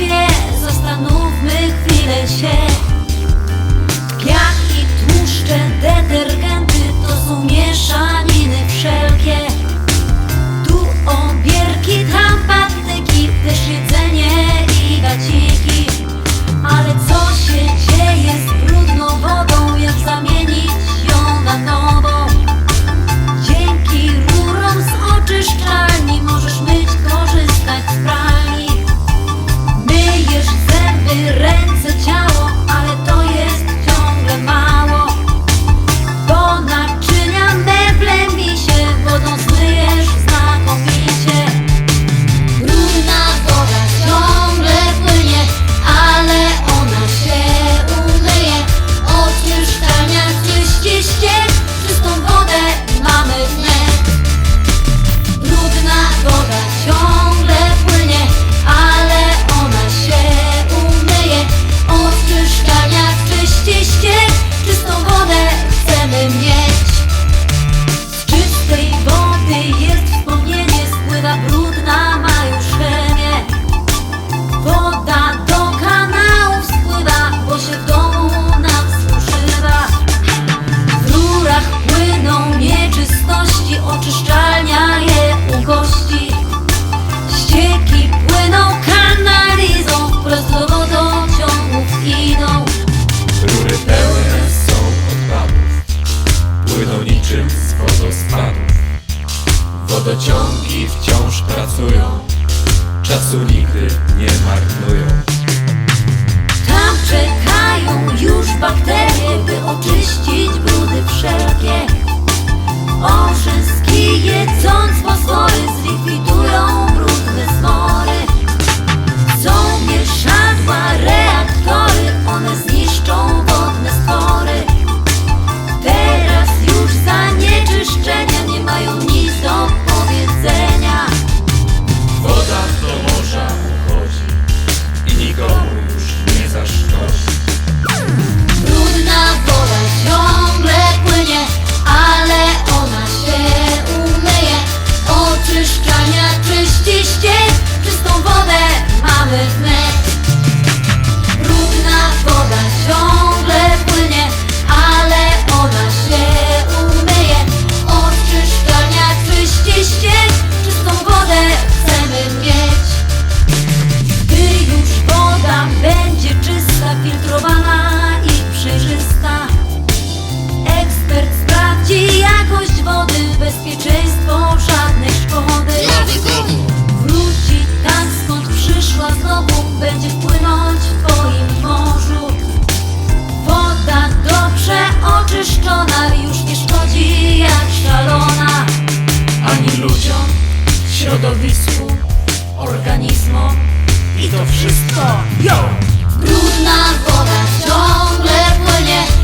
dwie. Zastanówmy chwilę się. Wodociągi wciąż pracują. Czasu nigdy nie marnują. Tam czekają za środowisku, organizmom i to wszystko, yo! Brudna woda ciągle płynie